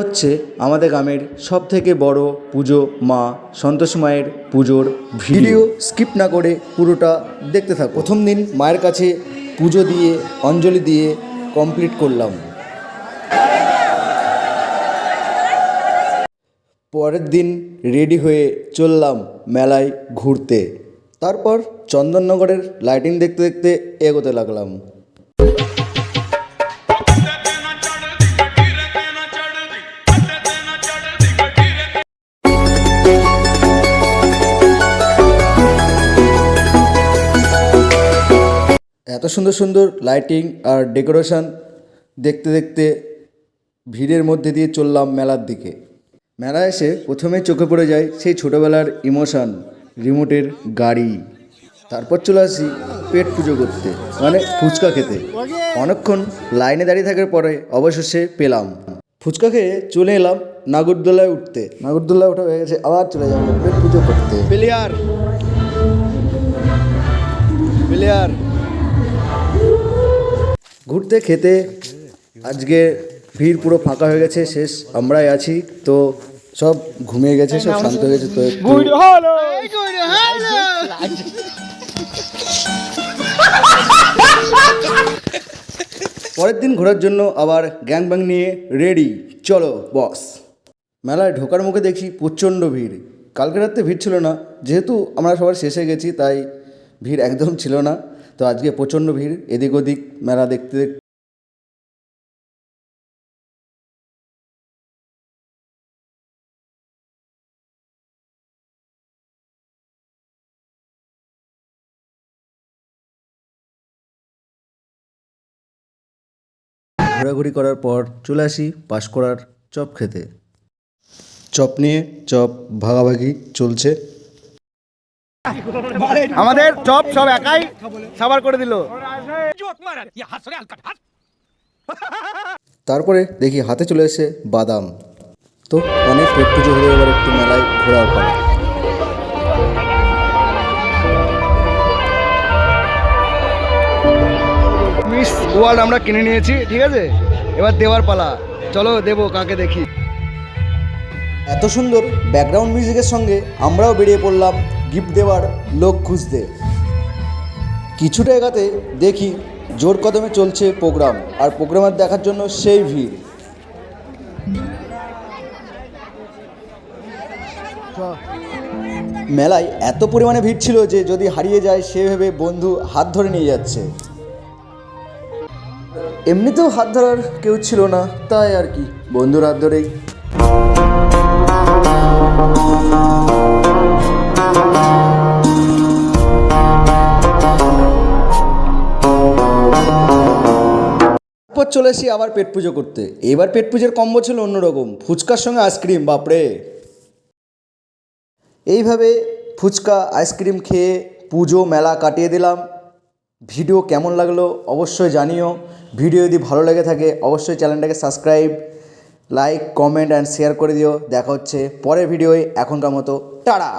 হচ্ছে আমাদের গ্রামের সব থেকে বড় পুজো মা সন্তোষ মায়ের পুজোর ভিডিও। স্কিপ না করে পুরোটা দেখতে থাক প্রথম দিন মায়ের কাছে পুজো দিয়ে, অঞ্জলি দিয়ে কমপ্লিট করলাম। পরের দিন রেডি হয়ে চললাম মেলায় ঘুরতে। তারপর চন্দননগরের লাইটিং দেখতে দেখতে এগোতে লাগলাম। এত সুন্দর সুন্দর লাইটিং আর ডেকোরেশন দেখতে দেখতে ভিড়ের মধ্যে দিয়ে চললাম মেলার দিকে। মেলা এসে প্রথমে চোখে পড়ে যায় সেই ছোটোবেলার ইমোশন রিমোটের গাড়ি। তারপর চলে আসি পেট পুজো করতে মানে ফুচকা খেতে। অনেকক্ষণ লাইনে দাঁড়িয়ে থাকার পরে অবশেষে পেলাম। ফুচকা খেয়ে চলে এলাম নাগরদোলায় উঠতে। নাগরদোলায় ওঠা হয়ে গেছে, আবার চলে যাব পেট পুজো করতে। প্লেয়ার। ঘুরতে খেতে আজকে ভিড় পুরো ফাঁকা হয়ে গেছে শেষ আমরাই আছি তো সব ঘুমিয়ে গেছে সব শান্ত হয়ে গেছে তো পরের দিন ঘোরার জন্য আবার গ্যাং ব্যাং নিয়ে রেডি। চলো বস। মেলায় ঢোকার মুখে দেখি প্রচণ্ড ভিড়। কালকে রাত্রে ভিড় ছিল না যেহেতু আমরা সবার শেষে গেছি তাই ভিড় একদম ছিল না। তো আজকে প্রচণ্ড ভিড়, এদিক ওদিক মেলা দেখতে ঘোরাঘুরি করার পর চলে আসি পাঁশকুড়ার চপ খেতে। চপ নিয়ে চপ ভাগাভাগি চলছে। আমাদের চপ সব একাই সাবার করে দিল। তারপরে দেখি হাতে চলে এসে বাদাম। তো অনেক পেট পুজো হলে এবার একটু মেলায় ঘোরার পালা। মিস ওয়ার্ল্ড আমরা কিনে নিয়েছি ঠিক আছে? এবার দেওয়ার পালা। চলো দেবো কাকে দেখি। এত সুন্দর ব্যাকগ্রাউন্ড মিউজিকের সঙ্গে আমরাও বেরিয়ে পড়লাম গিফট দেওয়ার লোক খুঁজতে। কিছুটা এগাতে দেখি জোর কদমে চলছে প্রোগ্রাম, আর প্রোগ্রামের দেখার জন্য সেই ভিড়। মেলায় এত পরিমাণে ভিড় ছিল যে যদি হারিয়ে যায় সে ভেবে বন্ধু হাত ধরে নিয়ে যাচ্ছে। এমনিতেও হাত ধরার কেউ ছিল না, তাই আর কি। বন্ধুর হাত ধরেই। তারপর চলে আসি আবার পেট পুজো করতে। এবার পেট পুজোর কম্বো ছিল অন্যরকম। ফুচকার সঙ্গে আইসক্রিম, বাপরে! এইভাবে ফুচকা, আইসক্রিম খেয়ে পুজো, মেলা কাটিয়ে দিলাম। ভিডিও কেমন লাগল অবশ্যই জানিও। ভিডিও যদি ভালো লেগে থাকে, অবশ্যই চ্যানেলটাকে subscribe, like, comment and share করে দিও। দেখা হচ্ছে পরের ভিডিওয় এখনকার মতো। টাটা!